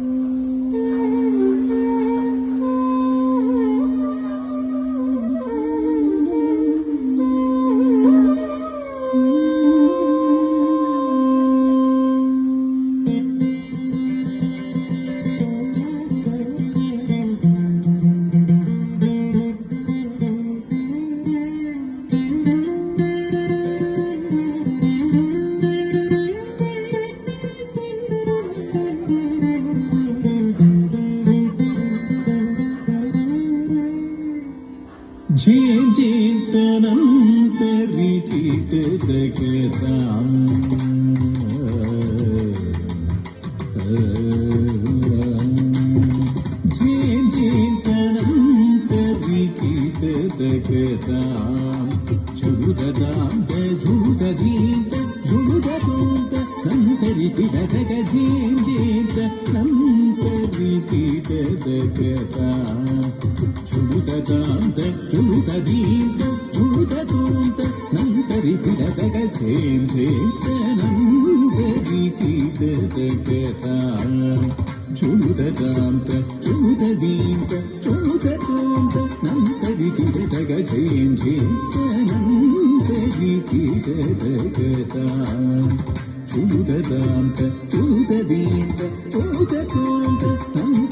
Mm. चिन्तनं चिन्तनं तरिकिटदकता झुददां झुदधीन्त झुदतुन्त नन्तरि पिडदगजीन्त नन्द చుడుతూంత నంతరి పిడదగ సేం సేనంతరి కీటదగత చుడుతాంత నంతరి పిడదగ సేం నంతరి కీటదగత చుడుతద తజుముత్తది తజుముత్తతో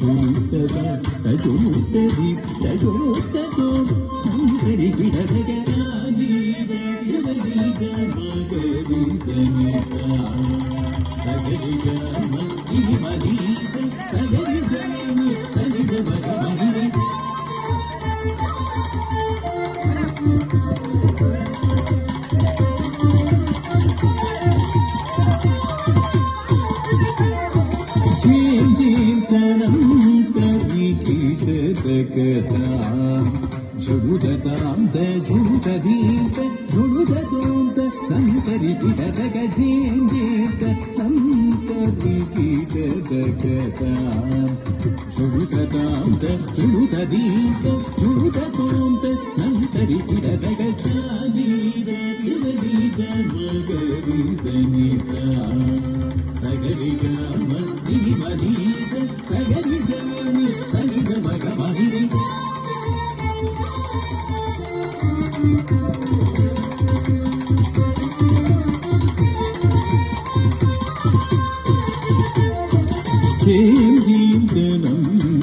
పిడదగత చుడుతద తజుముత్తది తజుముత్తతో నంతరి పిడదగ జుడుదతాంత జుడుతదీంత జుడుదతోంత परं प्रविकिटकतां जुगुदतान्त जुगुदीत जुगुदतोन्त सन्तरिकिटकजीङ्गीत सन्तरिकिटकतां जुगुदतान्त जुगुदीत जुगुदतोन्त सन्तरिकिटकजागीर युवदीत मगरि सनिता सगरिगा Thank you.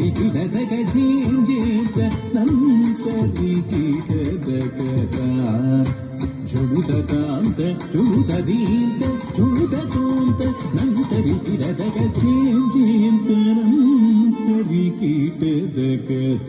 తనం తరికిడతగ జీంజనం తరికిడతగత చుడుకత తజుముత్తది తజుముత్తతో నం తరికిడతగ జీంజనం తరికిడతగత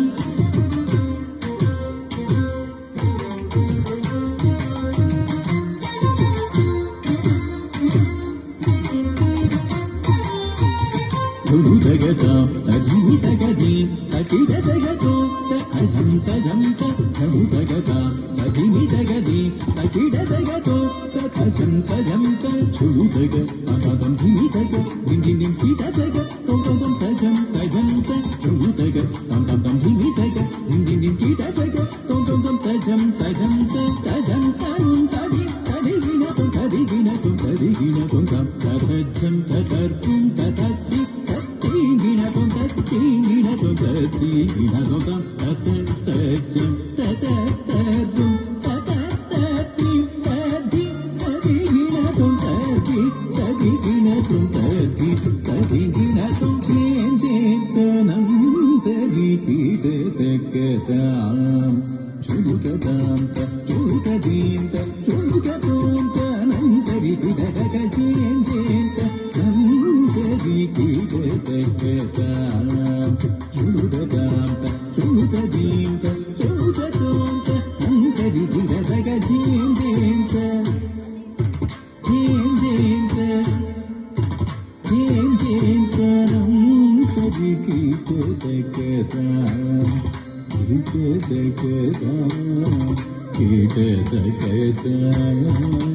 ತುರು ಜಗತ ತದಿ ತಗದಿ ತಟಿ ಜಗತು ಅಜಂತ ಜಂತ ತರು ಜಗತ ತದಿ ಜಗದಿ ತಟಿ ಜಗತು ಅಜಂತ ಜಂತ ಚುರು ಜಗ ಅಪದಂ ಧಿಮಿ ಜಗ ದಿಂಧಿ ನಿಂತಿ ಜಗ ತೋಪದಂ ತಜಂ ತಜಂತ ಚುರು ಜಗ ತಂ ಧಿಮಿ ಜಗ ದಿಂಧಿ ನಿಂತಿ ಜಗ ತೋಪದಂ ತಜಂ ತಜಂತ ತಜಂತ ತದಿ ತದಿ ವಿನ ತದಿ ವಿನ ತದಿ ವಿನ ತದಿ ವಿನ ತದಿ తదిగిడ తకతాం చూడదాం చూడదీంత చూడదోంత నంతరి దగ చేంజేంత నంతరి కిడ తకతాం చూడదాం చూడదీంత తదికి తకతాం కీట దగదా కీట దగదా